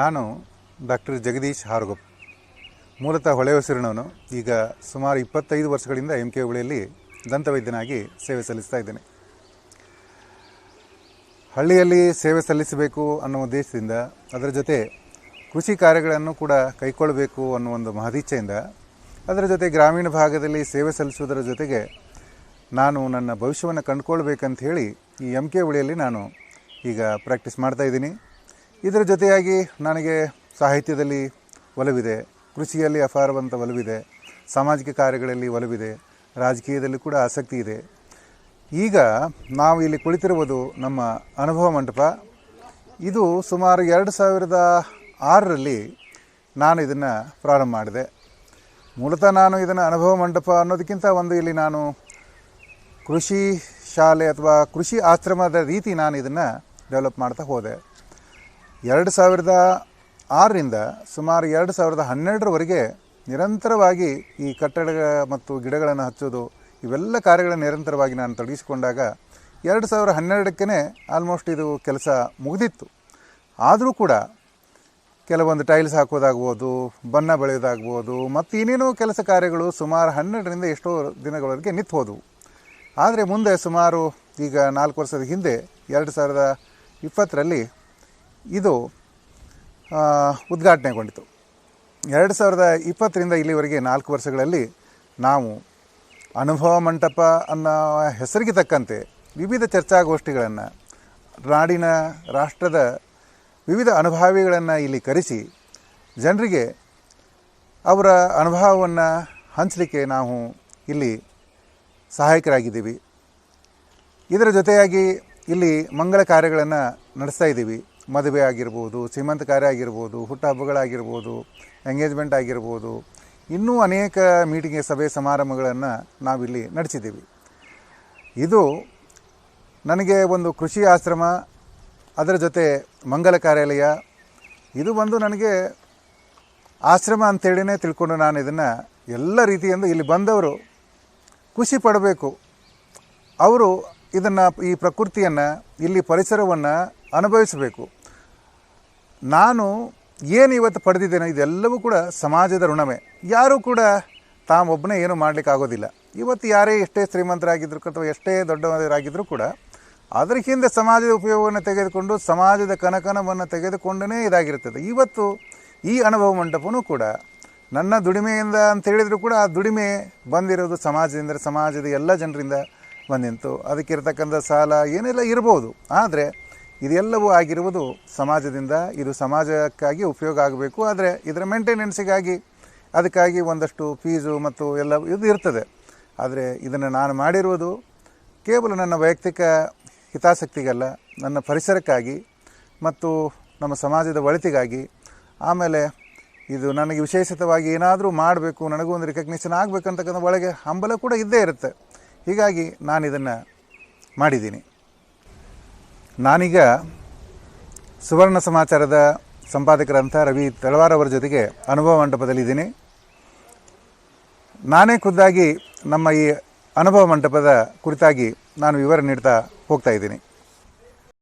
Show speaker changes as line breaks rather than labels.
ನಾನು ಡಾಕ್ಟರ್ ಜಗದೀಶ್ ಹಾರ್ಗೊಪ್ ಮೂಲತಃ ಹೊಳೆ ಹೊಸರಿನವನು ಈಗ ಸುಮಾರು ಇಪ್ಪತ್ತೈದು ವರ್ಷಗಳಿಂದ ಎಂ ಕೆ ಹುಳಿಯಲ್ಲಿ ದಂತವೈದ್ಯನಾಗಿ ಸೇವೆ ಸಲ್ಲಿಸ್ತಾ ಇದ್ದೇನೆ. ಹಳ್ಳಿಯಲ್ಲಿ ಸೇವೆ ಸಲ್ಲಿಸಬೇಕು ಅನ್ನೋ ಉದ್ದೇಶದಿಂದ ಅದರ ಜೊತೆ ಕೃಷಿ ಕಾರ್ಯಗಳನ್ನು ಕೂಡ ಕೈಕೊಳ್ಳಬೇಕು ಅನ್ನೋ ಒಂದು ಮಹದೀಚ್ಛೆಯಿಂದ ಅದರ ಜೊತೆ ಗ್ರಾಮೀಣ ಭಾಗದಲ್ಲಿ ಸೇವೆ ಸಲ್ಲಿಸುವುದರ ಜೊತೆಗೆ ನಾನು ನನ್ನ ಭವಿಷ್ಯವನ್ನು ಕಂಡುಕೊಳ್ಬೇಕಂತ ಹೇಳಿ ಈ ಎಂ ಕೆ ಹುಳಿಯಲ್ಲಿ ನಾನು ಈಗ ಪ್ರಾಕ್ಟೀಸ್ ಮಾಡ್ತಾ ಇದ್ದೀನಿ. ಇದರ ಜೊತೆಯಾಗಿ ನನಗೆ ಸಾಹಿತ್ಯದಲ್ಲಿ ಒಲವಿದೆ, ಕೃಷಿಯಲ್ಲಿ ಅಪಾರವಂತ ಒಲವಿದೆ, ಸಾಮಾಜಿಕ ಕಾರ್ಯಗಳಲ್ಲಿ ಒಲವಿದೆ, ರಾಜಕೀಯದಲ್ಲಿ ಕೂಡ ಆಸಕ್ತಿ ಇದೆ. ಈಗ ನಾವು ಇಲ್ಲಿ ಕುಳಿತಿರುವುದು ನಮ್ಮ ಅನುಭವ ಮಂಟಪ. ಇದು ಸುಮಾರು ಎರಡು ಸಾವಿರದ ಆರರಲ್ಲಿ ನಾನು ಇದನ್ನು ಪ್ರಾರಂಭ ಮಾಡಿದೆ. ಮೂಲತಃ ನಾನು ಇದನ್ನು ಅನುಭವ ಮಂಟಪ ಅನ್ನೋದಕ್ಕಿಂತ ಒಂದು ಇಲ್ಲಿ ನಾನು ಕೃಷಿ ಶಾಲೆ ಅಥವಾ ಕೃಷಿ ಆಶ್ರಮದ ರೀತಿ ನಾನು ಇದನ್ನು ಡೆವಲಪ್ ಮಾಡ್ತಾ ಹೋದೆ. ಎರಡು ಸಾವಿರದ ಆರರಿಂದ ಸುಮಾರು ಎರಡು ಸಾವಿರದ ಹನ್ನೆರಡರವರೆಗೆ ನಿರಂತರವಾಗಿ ಈ ಕಟ್ಟಡ ಮತ್ತು ಗಿಡಗಳನ್ನು ಹಚ್ಚೋದು, ಇವೆಲ್ಲ ಕಾರ್ಯಗಳನ್ನು ನಿರಂತರವಾಗಿ ನಾನು ತೊಡಗಿಸಿಕೊಂಡಾಗ ಎರಡು ಸಾವಿರ ಹನ್ನೆರಡಕ್ಕೇ ಆಲ್ಮೋಸ್ಟ್ ಇದು ಕೆಲಸ ಮುಗಿದಿತ್ತು. ಆದರೂ ಕೂಡ ಕೆಲವೊಂದು ಟೈಲ್ಸ್ ಹಾಕೋದಾಗ್ಬೋದು ಬಣ್ಣ ಬೆಳೆಯೋದಾಗ್ಬೋದು ಮತ್ತು ಇನ್ನೇನೋ ಕೆಲಸ ಕಾರ್ಯಗಳು ಸುಮಾರು ಹನ್ನೆರಡರಿಂದ ಎಷ್ಟೋ ದಿನಗಳವರೆಗೆ ನಿಂತು ಹೋದವು. ಆದರೆ ಮುಂದೆ ಸುಮಾರು ಈಗ ನಾಲ್ಕು ವರ್ಷದ ಹಿಂದೆ, ಎರಡು ಸಾವಿರದ ಇಪ್ಪತ್ತರಲ್ಲಿ ಇದು ಉದ್ಘಾಟನೆಗೊಂಡಿತು. ಎರಡು ಸಾವಿರದ ಇಪ್ಪತ್ತರಿಂದ ಇಲ್ಲಿವರೆಗೆ ನಾಲ್ಕು ವರ್ಷಗಳಲ್ಲಿ ನಾವು ಅನುಭವ ಮಂಟಪ ಅನ್ನೋ ಹೆಸರಿಗೆ ತಕ್ಕಂತೆ ವಿವಿಧ ಚರ್ಚಾಗೋಷ್ಠಿಗಳನ್ನು, ನಾಡಿನ ರಾಷ್ಟ್ರದ ವಿವಿಧ ಅನುಭವಿಗಳನ್ನು ಇಲ್ಲಿ ಕರೆಸಿ, ಜನರಿಗೆ ಅವರ ಅನುಭವವನ್ನು ಹಂಚಲಿಕ್ಕೆ ನಾವು ಇಲ್ಲಿ ಸಹಾಯಕರಾಗಿದ್ದೀವಿ. ಇದರ ಜೊತೆಯಾಗಿ ಇಲ್ಲಿ ಮಂಗಳ ಕಾರ್ಯಗಳನ್ನು ನಡೆಸ್ತಾ ಇದ್ದೀವಿ. ಮದುವೆ ಆಗಿರ್ಬೋದು ಸೀಮಂತ ಕಾರ್ಯ ಆಗಿರ್ಬೋದು ಹುಟ್ಟುಹಬ್ಬಗಳಾಗಿರ್ಬೋದು ಎಂಗೇಜ್ಮೆಂಟ್ ಆಗಿರ್ಬೋದು, ಇನ್ನೂ ಅನೇಕ ಮೀಟಿಂಗ್ ಸಭೆ ಸಮಾರಂಭಗಳನ್ನು ನಾವಿಲ್ಲಿ ನಡೆಸಿದ್ದೀವಿ. ಇದು ನನಗೆ ಒಂದು ಕೃಷಿ ಆಶ್ರಮ, ಅದರ ಜೊತೆ ಮಂಗಲ ಕಾರ್ಯಾಲಯ, ಇದು ಒಂದು ನನಗೆ ಆಶ್ರಮ ಅಂತೇಳಿನೇ ತಿಳ್ಕೊಂಡು ನಾನು ಇದನ್ನು ಎಲ್ಲ ರೀತಿಯಿಂದ ಇಲ್ಲಿ ಬಂದವರು ಖುಷಿ ಪಡಬೇಕು. ಅವರು ಇದನ್ನು ಈ ಪ್ರಕೃತಿಯನ್ನು, ಇಲ್ಲಿ ಪರಿಸರವನ್ನು ಅನುಭವಿಸಬೇಕು. ನಾನು ಏನು ಇವತ್ತು ಪಡೆದಿದ್ದೇನೆ ಇದೆಲ್ಲವೂ ಕೂಡ ಸಮಾಜದ ಋಣವೇ ಯಾರೂ ಕೂಡ ತಾಮೊಬ್ಬನೇ ಏನೂ ಮಾಡಲಿಕ್ಕಾಗೋದಿಲ್ಲ. ಇವತ್ತು ಯಾರೇ ಎಷ್ಟೇ ಶ್ರೀಮಂತರಾಗಿದ್ದರು ಅಥವಾ ಎಷ್ಟೇ ದೊಡ್ಡವರಾಗಿದ್ದರೂ ಕೂಡ, ಅದರ ಹಿಂದೆ ಸಮಾಜದ ಉಪಯೋಗವನ್ನು ತೆಗೆದುಕೊಂಡು, ಸಮಾಜದ ಕನಕನವನ್ನು ತೆಗೆದುಕೊಂಡೇ ಇದಾಗಿರ್ತದೆ. ಇವತ್ತು ಈ ಅನುಭವ ಮಂಟಪವೂ ಕೂಡ, ನನ್ನ ದುಡಿಮೆಯಿಂದ ಅಂತ ಹೇಳಿದರೂ ಕೂಡ ಆ ದುಡಿಮೆ ಬಂದಿರೋದು ಸಮಾಜದಿಂದ, ಸಮಾಜದ ಎಲ್ಲ ಜನರಿಂದ ಬಂದಿತ್ತು. ಅದಕ್ಕಿರ್ತಕ್ಕಂಥ ಸಾಲ ಏನೆಲ್ಲ ಇರ್ಬೋದು. ಆದರೆ ಇದೆಲ್ಲವೂ ಆಗಿರುವುದು ಸಮಾಜದಿಂದ. ಇದು ಸಮಾಜಕ್ಕಾಗಿ ಉಪಯೋಗ ಆಗಬೇಕು. ಆದರೆ ಇದರ ಮೇಂಟೆನೆನ್ಸಿಗಾಗಿ ಅದಕ್ಕಾಗಿ ಒಂದಷ್ಟು ಫೀಸು ಮತ್ತು ಎಲ್ಲ ಇದು ಇರ್ತದೆ. ಆದರೆ ಇದನ್ನು ನಾನು ಮಾಡಿರುವುದು ಕೇವಲ ನನ್ನ ವೈಯಕ್ತಿಕ ಹಿತಾಸಕ್ತಿಗಲ್ಲ, ನನ್ನ ಪರಿಸರಕ್ಕಾಗಿ ಮತ್ತು ನಮ್ಮ ಸಮಾಜದ ಒಳಿತಿಗಾಗಿ. ಆಮೇಲೆ ಇದು ನನಗೆ ವಿಶೇಷಿತವಾಗಿ ಏನಾದರೂ ಮಾಡಬೇಕು, ನನಗೂ ಒಂದು ರಿಕಗ್ನಿಷನ್ ಆಗಬೇಕಂತಕ್ಕಂಥ ಒಳಗೆ ಹಂಬಲ ಕೂಡ ಇದ್ದೇ ಇರುತ್ತೆ. ಹೀಗಾಗಿ ನಾನು ಇದನ್ನು ಮಾಡಿದ್ದೀನಿ. ನಾನೀಗ ಸುವರ್ಣ ಸಮಾಚಾರದ ಸಂಪಾದಕರಂಥ ರವಿ ತಳವಾರ್ ಅವರ ಜೊತೆಗೆ ಅನುಭವ ಮಂಟಪದಲ್ಲಿದ್ದೀನಿ ನಾನೇ ಖುದ್ದಾಗಿ ನಮ್ಮ ಈ ಅನುಭವ ಮಂಟಪದ ಕುರಿತಾಗಿ ನಾನು ವಿವರ ನೀಡ್ತಾ ಹೋಗ್ತಾ ಇದ್ದೀನಿ.